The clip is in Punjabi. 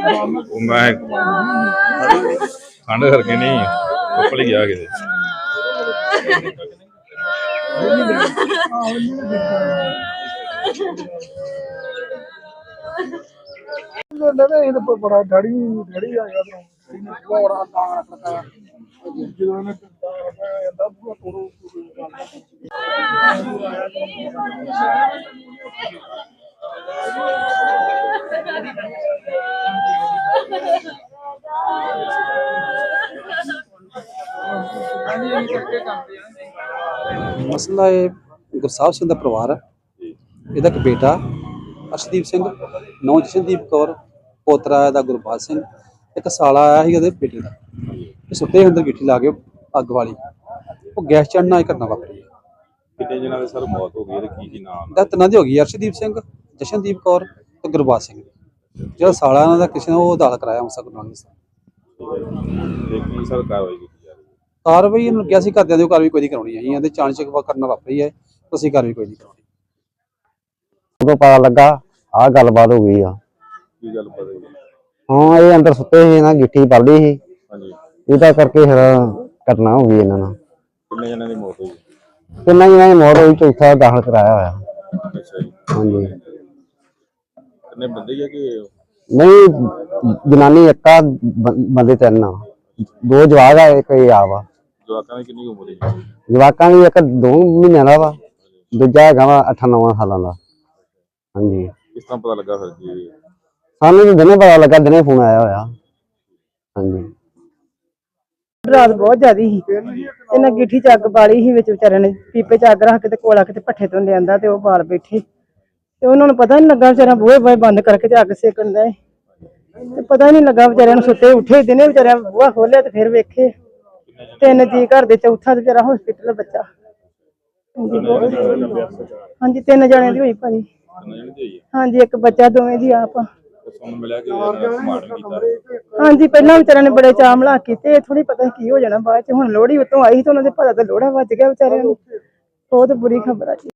ਉਹ ਮੈਂ ਠੰਡ ਕਰਕੇ ਨਹੀਂ ਉੱਪਰ ਹੀ ਗਿਆ ਕਿਤੇ। ਲਵੇ ਇਹ ਤਾਂ ਬੜਾ ਡੜੀ ਡੜੀ ਆ ਗਿਆ ਤੂੰ ਡੜੀ ਨੇ ਪੂਰਾ ਬੜਾ ਕਾਂ ਰੱਖਦਾ ਜਦੋਂ ਇਹਨੇ ਕਾਂ ਰੱਖਿਆ ਜਾਂਦਾ ਪੂਰਾ ਤੋੜੋ ਮਸਲਾ ਇਹ ਗੁਰਸਾਹਿਬ ਸਿੰਘ ਦਾ ਪਰਿਵਾਰ ਹੈ। ਇਹਦਾ ਇੱਕ ਬੇਟਾ ਅਰਸ਼ਦੀਪ ਸਿੰਘ ਨੌ ਜਸ਼ਨਦੀਪ ਕੌਰ ਪੋਤਰਾ ਇਹਦਾ ਗੁਰਬਾਜ ਸਿੰਘ ਇੱਕ ਸਾਲਾ ਆਇਆ ਸੀ ਉਹਦੇ ਬੇਟੇ ਦਾ। ਇਹ ਸੁੱਤੇ ਅੰਦਰ ਗਿੱਠੀ ਲਾ ਕੇ ਅੱਗ ਵਾਲੀ। ਉਹ ਗੈਸ ਚੜਨਾ ਇਹ ਘਟਨਾ ਵਾਪਰੀ। ਕਿਤੇ ਜਿਹਨਾਂ ਦੇ ਸਰ ਮੌਤ ਹੋ ਗਈ ਇਹਦੇ ਕੀ ਕੀ ਨਾਮ ਇਹਦਾ ਤਿੰਨਾਂ ਦੀ ਹੋ ਗਈ ਅਰਸ਼ਦੀਪ ਸਿੰਘ ਜਸ਼ਨਦੀਪ ਕੌਰ ਤੇ ਗੁਰਬਾਜ ਸਿੰਘ। ਜਿਹੜਾ ਸਾਲਾ ਇਹਨਾਂ ਦਾ ਕਿਸੇ ਨੇ ਉਹ ਅਦਾਲਤ ਕਰਾਇਆ ਮਸਾ ਗੁਰੂ ਨਾਨਕ ਸਾਹਿਬ। ਕੀ ਸਰ ਕਾਰਵਾਈ ਕੀਤੀ ਜਾ ਰਹੀ ਹੈ? ਕਾਰਵਾਈ ਇਹਨੂੰ ਕਿਹਾ ਸੀ ਘਰਦਿਆਂ ਦੀ ਉਹ ਕਾਰਵਾਈ ਕੋਈ ਨਹੀਂ ਕਰਾਉਣੀ ਅਸੀਂ ਇਹਦੇ ਚਾਣਚਕ ਕਰਨਾ ਵਾਪਰੀ ਹੈ ਤੁਸੀਂ ਕਾਰਵਾਈ ਕੋਈ ਨਹੀਂ ਕਰਾਉਣੀ। ਉਦੋਂ ਪਤਾ ਲੱਗਾ ਆਹ ਗੱਲਬਾਤ ਹੋ ਗਈ ਆ। ਕੀ ਗੱਲ ਪਤਾ ਨਹੀਂ ਹਾਂ ਇਹ ਅੰਦਰ ਸੁੱਤੇ ਸੀ ਨਾ ਗਿੱਠੀ ਪਲਦੀ ਸੀ। ਹਾਂਜੀ। ਇਹਦਾ ਕਰਕੇ ਫਿਰ ਘਟਨਾ ਹੋ ਗਈ ਇਹਨਾਂ ਨਾਲ। ਕਿੰਨੇ ਜਣਾਂ ਦੀ ਮੌਤ ਹੋਈ? ਕਿੰਨਾ ਹੀ ਇਹਨਾਂ ਮੋੜ ਹੋਈ ਚੌਥਾ ਦਾਖਲ ਕਰਾਇਆ ਹੋਇਆ। ਅੱਛਾ ਜੀ। ਹਾਂਜੀ। ਕਿੰਨੇ ਬੰਦੇ ਹੀ ਆ ਕਿ ਨਹੀਂ ਜਨਾਨੀ ਇੱਕਾ ਬੰਦੇ ਤਿੰਨ ਆ। ਦੋ ਜਵਾਗ ਆ ਇੱਕ ਇਹ ਆ। ਵਾ ਜਵਾਕਾਂ ਦੀ ਕਿੰਨੀ ਉਮਰ ਹੈ? ਜਵਾਕਾਂ ਦੀ ਇੱਕ ਦੋ ਮਹੀਨਿਆਂ ਦਾ ਵਾ ਦੂਜਾ ਹੈਗਾ ਵਾ 8-9 ਸਾਲਾਂ ਦਾ। ਹਾਂਜੀ। ਕਿਸ ਤਰ੍ਹਾਂ ਪਤਾ ਲੱਗਾ ਫਿਰ ਜੀ? ਸਾਨੂੰ ਤਾਂ ਦਿਨੇ ਪਤਾ ਲੱਗਾ ਦਿਨੇ ਫੋਨ ਆਇਆ ਹੋਇਆ। ਹਾਂਜੀ। ਰਾਤ ਬਹੁਤ ਜ਼ਿਆਦੀ ਸੀ। ਇਹਨਾਂ ਗਿੱਠੀ ਚ ਅੱਗ ਬਾਲੀ ਸੀ ਵਿੱਚ ਵਿਚਾਰਿਆਂ ਨੇ ਪੀਪੇ ਚ ਅੱਗ ਰੱਖ ਕੇ ਤੇ ਕੋਲਾ ਕਿਤੇ ਪੱਠੇ ਤੋਂ ਲਿਆਂਦਾ ਤੇ ਉਹ ਬਾਲ ਬੈਠੇ। ਤੇ ਉਹਨਾਂ ਨੂੰ ਪਤਾ ਨਹੀਂ ਲੱਗਾ ਵਿਚਾਰਿਆਂ ਬੂਹੇ ਬਾਏ ਬੰਦ ਕਰਕੇ ਤੇ ਅੱਗ ਸੇਕਣ ਦਾ। ਤੇ ਪਤਾ ਨਹੀਂ ਲੱਗਾ ਵਿਚਾਰਿਆਂ ਨੂੰ ਸੁੱਤੇ ਉੱਠੇ ਦਿਨੇ ਵਿਚਾਰਿਆਂ ਬੂਹਾ ਖੋਲਿਆ ਤੇ ਫਿਰ ਵੇਖੇ। ਤਿੰਨ ਜੀ ਘਰ ਦੇ ਚੌਥਾ ਤੇ ਵਿਚਾਰਾ ਹਸਪੀਟਲ ਬੱਚਾ। ਹਾਂਜੀ, ਤਿੰਨ ਜਣਿਆਂ ਦੀ ਹੋਈ ਭਾਜੀ? ਹਾਂਜੀ ਇੱਕ ਬੱਚਾ ਦੋਵੇਂ ਦੀ ਆਪ। ਹਾਂਜੀ ਪਹਿਲਾਂ ਵਿਚਾਰਿਆਂ ਨੇ ਬੜੇ ਚਾਮਲਾ ਕੀਤੇ ਥੋੜੀ ਪਤਾ ਕੀ ਹੋ ਜਾਣਾ ਬਾਅਦ ਚ। ਹੁਣ ਲੋਹੜੀ ਉਤੋਂ ਆਈ ਸੀ ਤੇ ਉਹਨਾਂ ਦੇ ਪਤਾ ਤਾਂ ਲੋੜਾ ਵੱਜ ਗਿਆ ਵਿਚਾਰਿਆਂ ਨੂੰ। ਬਹੁਤ ਬੁਰੀ ਖਬਰ ਆ ਜੀ।